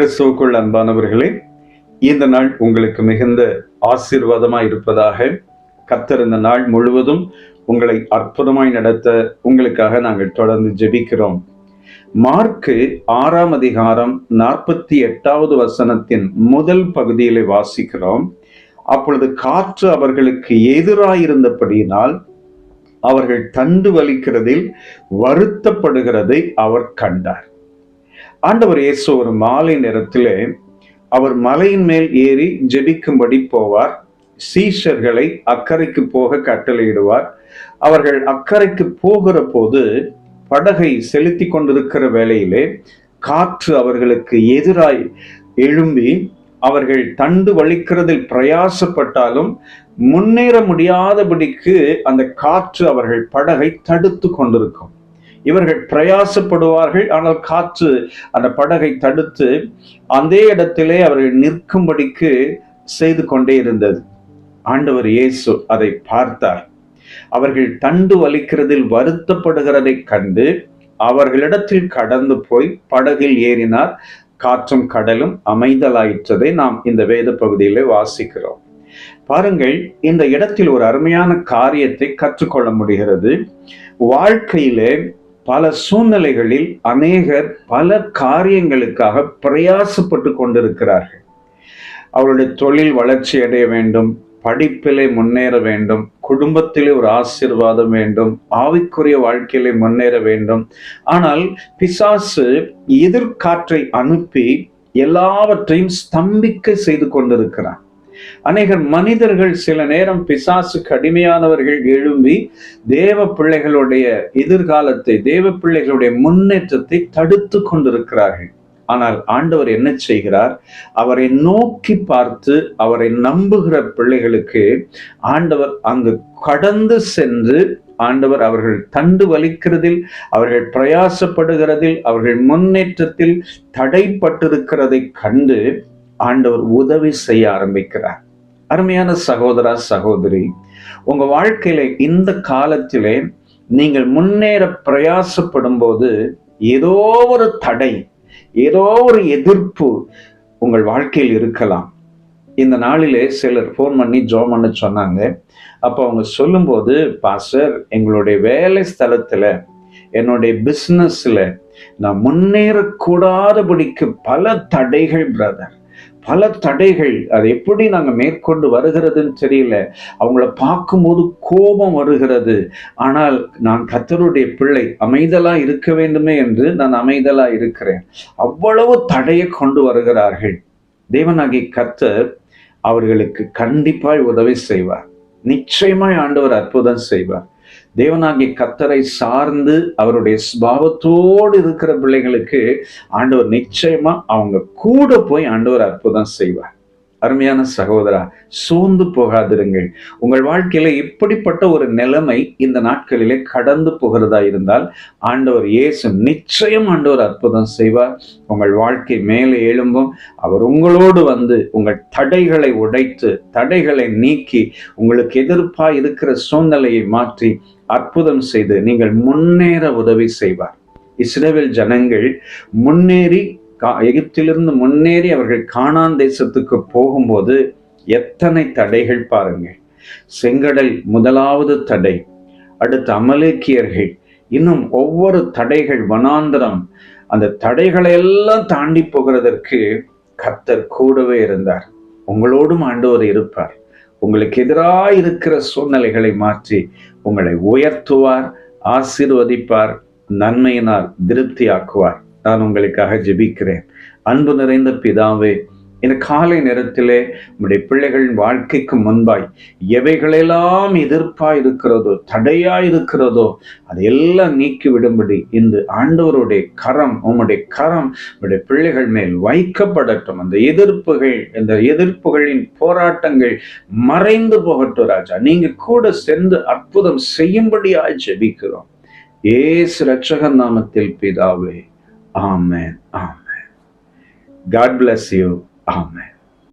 கிறிஸ்துவுக்குள் அன்பானவர்களே இந்த நாள் உங்களுக்கு மிகுந்த ஆசீர்வாதமாய் இருப்பதாக கத்திருந்த இந்த நாள் முழுவதும் உங்களை அற்புதமாய் நடத்த உங்களுக்காக நாங்கள் தொடர்ந்து ஜெபிக்கிறோம். மார்க்கு ஆறாம் அதிகாரம் நாற்பத்தி எட்டாவது வசனத்தின் முதல் பகுதியிலே வாசிக்கிறோம். அப்பொழுது காற்று அவர்களுக்கு எதிராயிருந்தபடியினால் அவர்கள் தண்டு வலிக்கிறதில் வருத்தப்படுகிறதை அவர் கண்டார். ஆண்டவர் இயேசு ஒரு மாலை நேரத்திலே அவர் மலையின் மேல் ஏறி ஜெபிக்கும்படி போவார். சீஷர்களை அக்கறைக்கு போக கட்டளையிடுவார். அவர்கள் அக்கறைக்கு போகிற போது படகை செலுத்தி கொண்டிருக்கிற வேளையிலே காற்று அவர்களுக்கு எதிராய் எழும்பி அவர்கள் தண்டு வலிக்கிறதில் பிரயாசப்பட்டாலும் முன்னேற முடியாதபடிக்கு அந்த காற்று அவர்கள் படகை தடுத்து கொண்டிருக்கும். இவர்கள் பிரயாசப்படுவார்கள். ஆனால் காற்று அந்த படகை தடுத்து அந்த இடத்திலே அவர்கள் நிற்கும்படிக்கு செய்து கொண்டே இருந்தது. ஆண்டவர் இயேசு அதை பார்த்தார். அவர்கள் தண்டு வலிக்கிறதில் வருத்தப்படுகிறதை கண்டு அவர்களிடத்தில் கடந்து போய் படகில் ஏறினார். காற்றும் கடலும் அமைதலாயிற்றதை நாம் இந்த வேத பகுதியிலே வாசிக்கிறோம். பாருங்கள் இந்த இடத்தில் ஒரு அருமையான காரியத்தை கற்றுக்கொள்ள முடிகிறது. வாழ்க்கையிலே பல சூழ்நிலைகளில் அநேகர் பல காரியங்களுக்காக பிரயாசப்பட்டு கொண்டிருக்கிறார்கள். அவருடைய தொழில் வளர்ச்சி அடைய வேண்டும் படிப்பிலே முன்னேற வேண்டும் குடும்பத்திலே ஒரு ஆசிர்வாதம் வேண்டும் ஆவிக்குரிய வாழ்க்கையிலே முன்னேற வேண்டும். ஆனால் பிசாசு எதிர்காற்றை அனுப்பி எல்லாவற்றையும் ஸ்தம்பிக்க செய்து கொண்டிருக்கிறான். அநேகர் மனிதர்கள் சில நேரம் பிசாசு கடுமையானவர்கள் எழும்பி தேவ பிள்ளைகளுடைய எதிர்காலத்தை தேவ பிள்ளைகளுடைய முன்னேற்றத்தை தடுத்து கொண்டிருக்கிறார்கள். ஆனால் ஆண்டவர் என்ன செய்கிறார்? அவரை நோக்கி பார்த்து அவரை நம்புகிற பிள்ளைகளுக்கு ஆண்டவர் அங்கு கடந்து சென்று ஆண்டவர் அவர்கள் தண்டு வலிக்கிறதில் அவர்கள் பிரயாசப்படுகிறதில் அவர்கள் முன்னேற்றத்தில் தடைப்பட்டிருக்கிறதை கண்டு ஆண்டவர் உதவி செய்ய ஆரம்பிக்கிறார். அருமையான சகோதரா சகோதரி உங்க வாழ்க்கையில இந்த காலத்திலே நீங்கள் முன்னேற பிரயாசப்படும் போது ஏதோ ஒரு தடை ஏதோ ஒரு எதிர்ப்பு உங்கள் வாழ்க்கையில் இருக்கலாம். இந்த நாளிலே சிலர் ஃபோன் பண்ணி ஜோம் பண்ண சொன்னாங்க. அப்போ அவங்க சொல்லும்போது பாசர் எங்களுடைய வேலை ஸ்தலத்துல என்னுடைய பிஸ்னஸில் நான் முன்னேறக்கூடாதபடிக்கு பல தடைகள் பிரதர் பல தடைகள். அதை எப்படி நாங்கள் மேற்கொண்டு வருகிறதுன்னு தெரியல. அவங்கள பார்க்கும்போது கோபம் வருகிறது. ஆனால் நான் கத்தருடைய பிள்ளை அமைதலா இருக்க வேண்டுமே என்று நான் அமைதலா இருக்கிறேன். அவ்வளவு தடையை கொண்டு வருகிறார்கள். தேவனாகி கத்தர் அவர்களுக்கு கண்டிப்பாய் உதவி செய்வார். நிச்சயமாய் ஆண்டவர் அற்புதம் செய்வார். தேவனாகிய கத்தரை சார்ந்து அவருடைய ஸ்பாவத்தோடு இருக்கிற பிள்ளைகளுக்கு ஆண்டவர் நிச்சயமா அவங்க கூட போய் ஆண்டவர் அற்புதம் செய்வார். அருமையான சகோதரா சோர்ந்து போகாதிருங்கள். உங்கள் வாழ்க்கையில இப்படிப்பட்ட ஒரு நிலைமை இந்த நாட்களிலே கடந்து போகிறதா இருந்தால் ஆண்டவர் இயேசு நிச்சயம் ஆண்டவர் அற்புதம் செய்வார். உங்கள் வாழ்க்கை மேலே எழும்பும். அவர் உங்களோடு வந்து உங்கள் தடைகளை உடைத்து தடைகளை நீக்கி உங்களுக்கு எதிர்ப்பா இருக்கிற சூழ்நிலையை மாற்றி அற்புதம் செய்து நீங்கள் முன்னேற உதவி செய்வார். இஸ்ரேவில் ஜனங்கள் முன்னேறி எகிப்திலிருந்து முன்னேறி அவர்கள் காணான் தேசத்துக்கு போகும்போது எத்தனை தடைகள் பாருங்க. செங்கடல் முதலாவது தடை அடுத்து அமலேக்கியர்கள். இன்னும் ஒவ்வொரு தடைகள் வனாந்திரம். அந்த தடைகளை எல்லாம் தாண்டி போகிறதற்கு கத்தர் கூடவே இருந்தார். உங்களோடும் ஆண்டவர் இருப்பார். உங்களுக்கு எதிராக இருக்கிற சூழ்நிலைகளை மாற்றி உங்களை உயர்த்துவார் ஆசீர்வதிப்பார் நன்மையினால் திருப்தியாக்குவார். நான் உங்களுக்காக ஜெபிக்கிறேன். அன்பு நிறைந்த பிதாவே இந்த காலை நேரத்திலே உடைய பிள்ளைகளின் வாழ்க்கைக்கு முன்பாய் எவைகளெல்லாம் எதிர்ப்பா இருக்கிறதோ தடையா இருக்கிறதோ அதையெல்லாம் நீக்கி விடும்படி இந்த ஆண்டவருடைய கரம் உம்முடைய கரம் உடைய பிள்ளைகள் மேல் வைக்கப்படட்டும். அந்த எதிர்ப்புகள் இந்த எதிர்ப்புகளின் போராட்டங்கள் மறைந்து போகட்டும் ராஜா. நீங்க கூட சென்று அற்புதம் செய்யும்படியாய் ஜெபிக்கிறோம். ஏசு ரட்சகன் நாமத்தில் பிதாவே. Amen. Amen. God bless you. Amen.